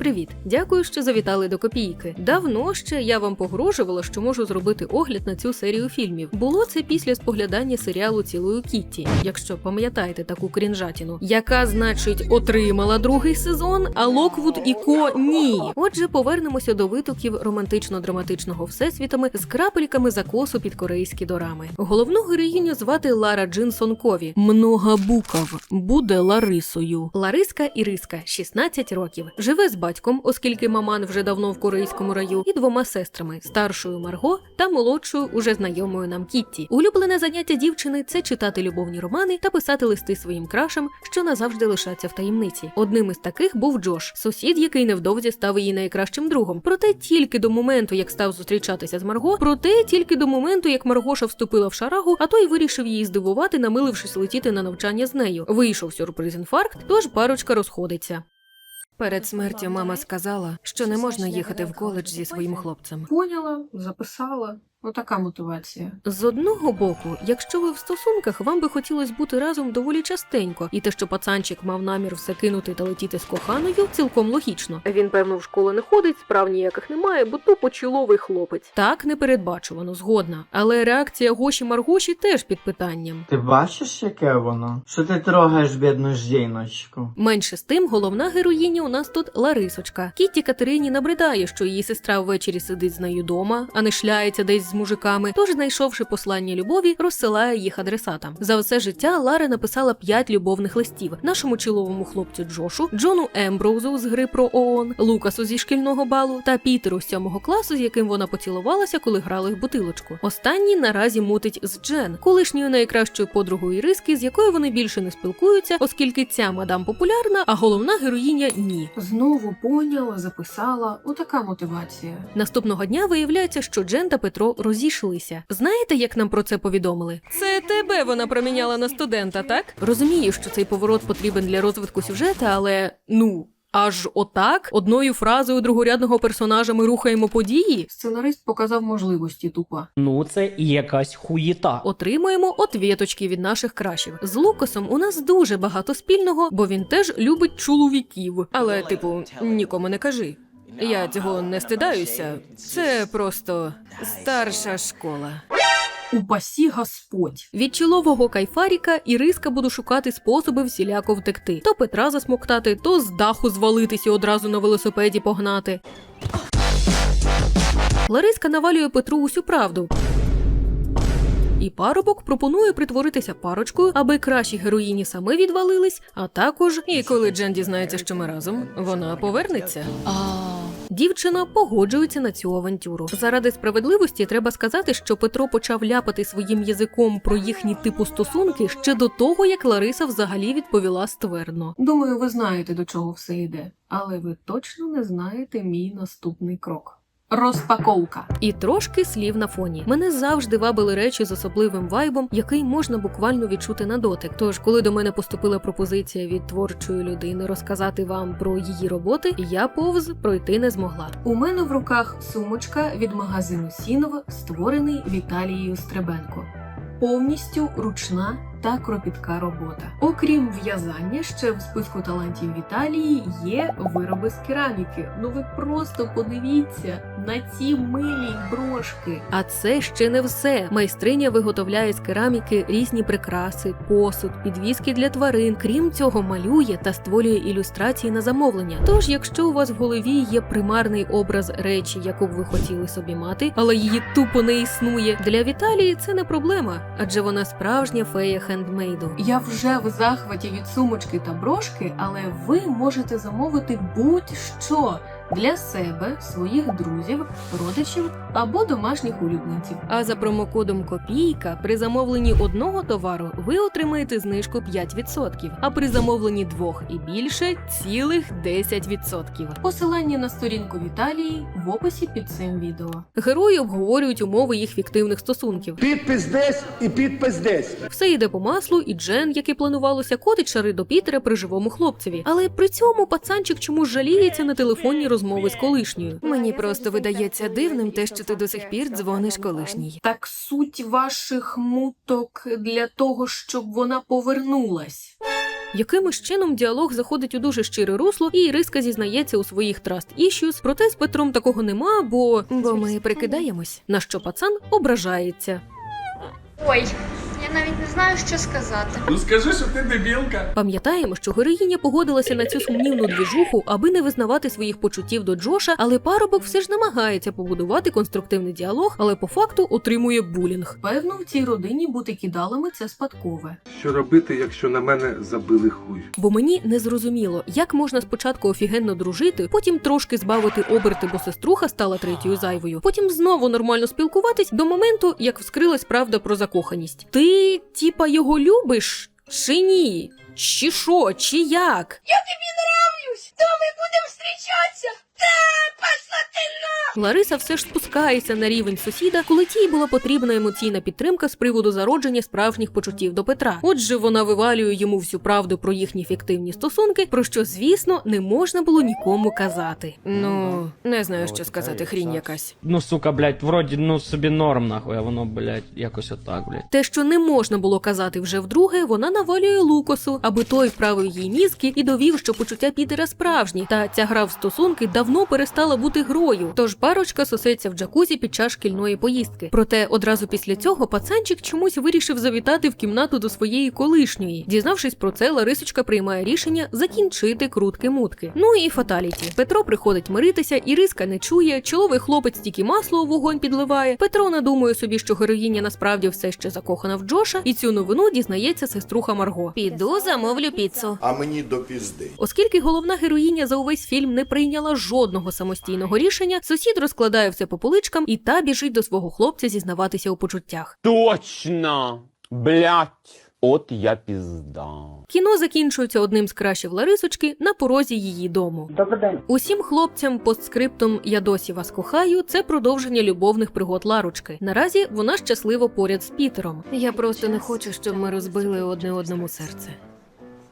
Привіт, дякую, що завітали до копійки. Давно ще я вам погрожувала, що можу зробити огляд на цю серію фільмів. Було це після споглядання серіалу цілою Кітті, якщо пам'ятаєте таку крінжатіну, яка, значить, отримала другий сезон, а Локвуд і Ко ні. Отже, повернемося до витоків романтично-драматичного всесвітами з крапельками закосу під корейські дорами. Головну героїню звати Лара Джинсон Кові. Много букав буде Ларисою. Лариска Іриска, 16 років, живе з батьком, оскільки маман вже давно в корейському раю, і двома сестрами старшою Марго та молодшою, уже знайомою нам Кітті. Улюблене заняття дівчини це читати любовні романи та писати листи своїм крашам, що назавжди лишаться в таємниці. Одним із таких був Джош, сусід, який невдовзі став її найкращим другом. Проте тільки до моменту, як став зустрічатися з Марго, проте тільки до моменту, як Маргоша вступила в шарагу, а той вирішив її здивувати, намилившись летіти на навчання з нею. Вийшов сюрприз інфаркт, тож парочка розходиться. Перед смертю мама сказала, що не можна їхати в коледж зі своїм хлопцем. Поняла, записала. Отака мотивація. З одного боку, якщо ви в стосунках, вам би хотілося бути разом доволі частенько, і те, що пацанчик мав намір все кинути та летіти з коханою, цілком логічно. Він, певно, в школу не ходить, справ ніяких немає, бо то почіловий хлопець. Так непередбачувано, згодна. Але реакція Гоші Маргоші теж під питанням. Ти бачиш, яке воно? Що ти трогаєш бідну жіночку? Менше з тим, головна героїня у нас тут Ларисочка. Кітті Катерині набридає, що її сестра ввечері сидить з нею дома, а не шляється десь з мужиками. Тож, знайшовши послання любові, розсилає їх адресатам. За все життя Лара написала п'ять любовних листів нашому чоловому хлопцю Джошу, Джону Емброузу з гри про ООН, Лукасу зі шкільного балу та Пітеру з сьомого класу, з яким вона поцілувалася, коли грали в бутилочку. Останній наразі мутить з Джен, колишньою найкращою подругою Іриски, з якою вони більше не спілкуються, оскільки ця мадам популярна, а головна героїня ні. Знову поняла, записала. Отака мотивація. Наступного дня виявляється, що Джен та Петро розійшлися. Знаєте, як нам про це повідомили? Це тебе вона проміняла на студента, так? Розумію, що цей поворот потрібен для розвитку сюжета, але ну. Аж отак одною фразою другорядного персонажа ми рухаємо події. Сценарист показав можливості тупа. Ну, це і якась хуєта. Отримуємо отвіточки від наших крашів. З Лукасом у нас дуже багато спільного, бо він теж любить чоловіків. Але, типу, нікому не кажи. Я цього не стидаюся. Це просто старша школа. Упасі Господь. Від чолового кайфаріка Іриска буде шукати способи всіляко втекти. То Петра засмоктати, то з даху звалитись і одразу на велосипеді погнати. Лариска навалює Петру усю правду. І парубок пропонує притворитися парочкою, аби кращі героїні саме відвалились, а також, і коли Джен дізнається, що ми разом, вона повернеться. Дівчина погоджується на цю авантюру. Заради справедливості треба сказати, що Петро почав ляпати своїм язиком про їхні типу стосунки ще до того, як Лариса взагалі відповіла ствердно. Думаю, ви знаєте, до чого все йде. Але ви точно не знаєте мій наступний крок. Розпаковка. І трошки слів на фоні. Мене завжди вабили речі з особливим вайбом, який можна буквально відчути на дотик. Тож, коли до мене поступила пропозиція від творчої людини розказати вам про її роботи, я повз пройти не змогла. У мене в руках сумочка від магазину Сінов, створений Віталією Стребенко. Повністю ручна та кропітка робота. Окрім в'язання, ще в списку талантів Віталії є вироби з кераміки. Ну ви просто подивіться на ці милі брошки. А це ще не все. Майстриня виготовляє з кераміки різні прикраси, посуд, підвіски для тварин. Крім цього, малює та створює ілюстрації на замовлення. Тож, якщо у вас в голові є примарний образ речі, яку б ви хотіли собі мати, але її тупо не існує, для Віталії це не проблема, адже вона справжня фея хендмейду. Я вже в захваті від сумочки та брошки, але ви можете замовити будь-що для себе, своїх друзів, родичів або домашніх улюбленців. А за промокодом Копійка при замовленні одного товару ви отримаєте знижку 5%, а при замовленні двох і більше цілих 10%. Посилання на сторінку Віталії в описі під цим відео. Герої обговорюють умови їх фіктивних стосунків. Підпис десь і підпис десь. Все йде по маслу, і Джен, як і планувалося, котить шари до Пітера при живому хлопцеві. Але при цьому пацанчик чомусь жаліється на телефонні розмови з колишньою. Мені просто видається дивним те, що ти до сих пір дзвониш колишній. Так суть ваших муток для того, щоб вона повернулась. Якимось чином діалог заходить у дуже щире русло, і Іриска зізнається у своїх траст іщус. Проте з Петром такого нема, бо бо ми прикидаємось. На що пацан ображається. Ой, навіть не знаю, що сказати. Ну скажи, що ти дебілка. Пам'ятаємо, що героїня погодилася на цю сумнівну двіжуху, аби не визнавати своїх почуттів до Джоша, але парубок все ж намагається побудувати конструктивний діалог, але по факту отримує булінг. Певно, в цій родині бути кидалами це спадкове. Що робити, якщо на мене забили хуй? Бо мені не зрозуміло, як можна спочатку офігенно дружити, потім трошки збавити оберти, бо сеструха стала третьою зайвою, потім знову нормально спілкуватись до моменту, як вскрилась правда про закоханість. Ти, типа, його любиш? Чи ні? Чи що, чи як? Лариса все ж спускається на рівень сусіда, коли тій була потрібна емоційна підтримка з приводу зародження справжніх почуттів до Петра. Отже, вона вивалює йому всю правду про їхні фіктивні стосунки, про що, звісно, не можна було нікому казати. Ну не знаю, що сказати, хрінь якась. Ну, сука, блядь, вроді, ну собі норм, нахуй, а воно, блядь, якось отак, блядь. Те, що не можна було казати вже вдруге, вона навалює Лукосу, аби той вправив їй мізки і довів, що почуття Пітера справжні, та ця гра в стосунки давно перестала бути грою. Тож парочка сосеться в джакузі під час шкільної поїздки. Проте одразу після цього пацанчик чомусь вирішив завітати в кімнату до своєї колишньої. Дізнавшись про це, Ларисочка приймає рішення закінчити крутки-мутки. Ну і фаталіті. Петро приходить миритися, Іриска не чує, чоловий хлопець тільки масло у вогонь підливає. Петро надумує собі, що героїня насправді все ще закохана в Джоша, і цю новину дізнається сеструха Марго. Піду замовлю піцу. А мені до пізди. Оскільки головна героїня за увесь фільм не прийняла жодного самостійного рішення, сусід розкладає все по поличкам, і та біжить до свого хлопця зізнаватися у почуттях. Точно! Блять! От я пізда. Кіно закінчується одним з кращих Ларисочки на порозі її дому. Добрий день. Усім хлопцям постскриптом Я досі вас кохаю це продовження любовних пригод Ларочки. Наразі вона щасливо поряд з Пітером. Я просто не хочу, щоб ми розбили одне одному серце.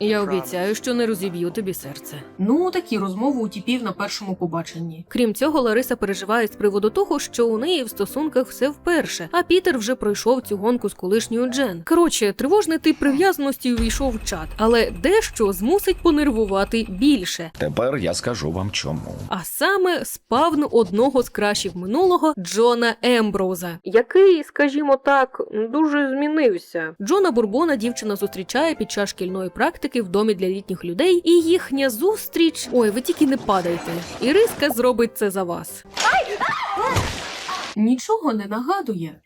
Я обіцяю, що не розіб'ю тобі серце. Ну, такі розмови у тіпів на першому побаченні. Крім цього, Лариса переживає з приводу того, що у неї в стосунках все вперше, а Пітер вже пройшов цю гонку з колишньою Джен. Коротше, тривожний тип прив'язаності увійшов в чат, але дещо змусить понервувати більше. Тепер я скажу вам чому. А саме спавн одного з кращих минулого Джона Емброуза, який, скажімо так, дуже змінився. Джона Бурбона дівчина зустрічає під час шкільної практики в домі для літніх людей, і їхня зустріч. Ой, ви тільки не падайте. Іриска зробить це за вас. Нічого не нагадує.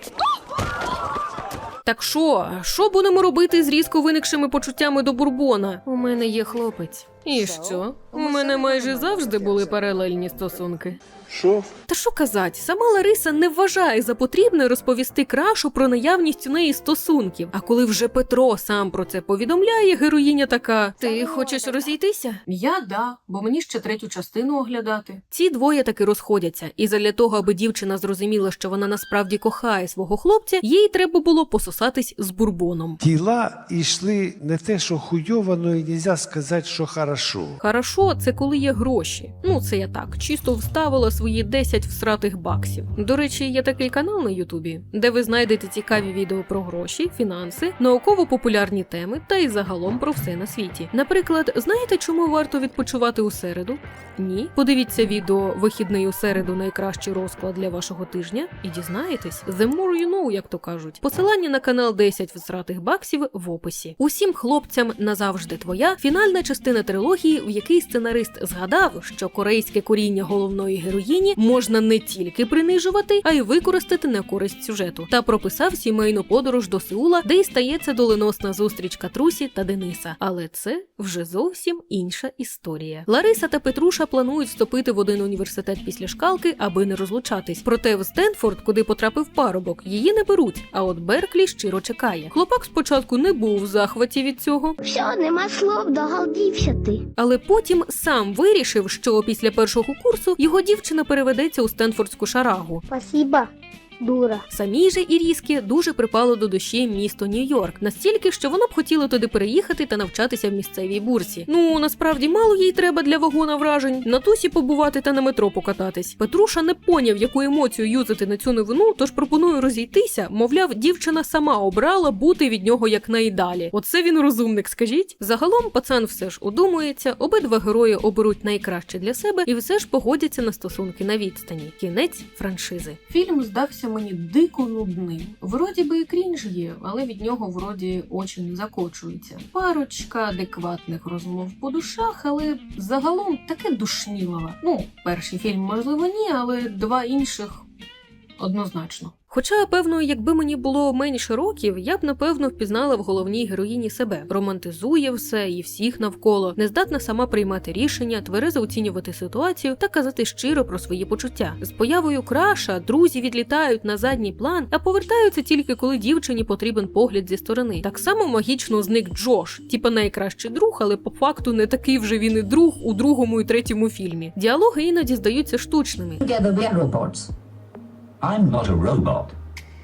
Так що, що будемо робити з різко виникшими почуттями до Бурбона? У мене є хлопець. І що? У мене майже завжди були паралельні стосунки. Що? Та що казать, сама Лариса не вважає за потрібне розповісти крашу про наявність у неї стосунків. А коли вже Петро сам про це повідомляє, героїня така: Ти хочеш розійтися? Я да, бо мені ще третю частину оглядати. Ці двоє таки розходяться, і задля того, аби дівчина зрозуміла, що вона насправді кохає свого хлопця, їй треба було пососатись з бурбоном. Діла йшли не те, що хуйово, но і нельзя сказати, що хорошо. Хорошо, це коли є гроші. Ну, це я так, чисто вставила свої 10 всратих баксів. До речі, є такий канал на Ютубі, де ви знайдете цікаві відео про гроші, фінанси, науково-популярні теми та й загалом про все на світі. Наприклад, знаєте, чому варто відпочивати у середу? Ні? Подивіться відео Вихідний у середу найкращий розклад для вашого тижня і дізнаєтесь. The more you know, як то кажуть. Посилання на канал 10 всратих баксів в описі. Усім хлопцям назавжди твоя фінальна частина трилогії, в якій сценарист згадав, що корейське коріння головної героїні можна не тільки принижувати, а й використати на користь сюжету, та прописав сімейну подорож до Сеула, де й стається доленосна зустріч Катрусі та Дениса. Але це вже зовсім інша історія. Лариса та Петруша планують вступити в один університет після шкалки, аби не розлучатись. Проте в Стенфорд, куди потрапив парубок, її не беруть. А от Берклі щиро чекає. Хлопак спочатку не був в захваті від цього. Все, нема слов, догалдівся ти. Але потім сам вирішив, що після першого курсу його дівчина переведеться у Стенфордську шарагу. Спасибо. Дура. Самій же Іріскі дуже припало до душі місто Нью-Йорк, настільки, що вона б хотіла туди переїхати та навчатися в місцевій бурсі. Ну насправді мало їй треба для вагона вражень. На тусі побувати та на метро покататись. Петруша не поняв, яку емоцію юзати на цю новину, тож пропоную розійтися. Мовляв, дівчина сама обрала бути від нього якнайдалі. Оце він розумник, скажіть. Загалом пацан все ж удумується, обидва герої оберуть найкраще для себе і все ж погодяться на стосунки на відстані. Кінець франшизи. Фільм здався мені дико нудним. Вроді би і крінж є, але від нього вроді очі не закочуються. Парочка адекватних розмов по душах, але загалом таке душнілова. Ну, перший фільм, можливо, ні, але два інших однозначно. Хоча, певно, якби мені було менше років, я б напевно впізнала в головній героїні себе, романтизує все і всіх навколо, не здатна сама приймати рішення, тверезо оцінювати ситуацію та казати щиро про свої почуття. З появою краша друзі відлітають на задній план, а повертаються тільки коли дівчині потрібен погляд зі сторони. Так само магічно зник Джош, типа найкращий друг, але по факту не такий вже він і друг у другому і третьому фільмі. Діалоги іноді здаються штучними. I'm not a robot.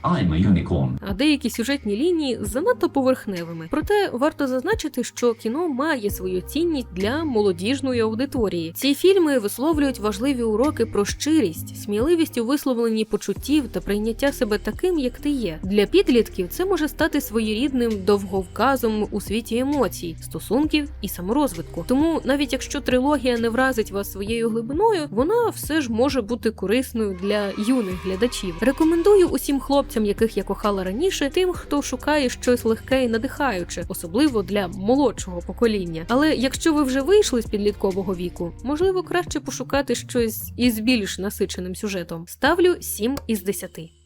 I'm a unicorn. а деякі сюжетні лінії занадто поверхневими. Проте варто зазначити, що кіно має свою цінність для молодіжної аудиторії. Ці фільми висловлюють важливі уроки про щирість, сміливість у висловленні почуттів та прийняття себе таким, як ти є. Для підлітків це може стати своєрідним довговказом у світі емоцій, стосунків і саморозвитку. Тому, навіть якщо трилогія не вразить вас своєю глибиною, вона все ж може бути корисною для юних глядачів. Рекомендую усім хлопцям, яких я кохала раніше, тим, хто шукає щось легке і надихаюче, особливо для молодшого покоління. Але якщо ви вже вийшли з підліткового віку, можливо, краще пошукати щось із більш насиченим сюжетом. Ставлю 7 із 10.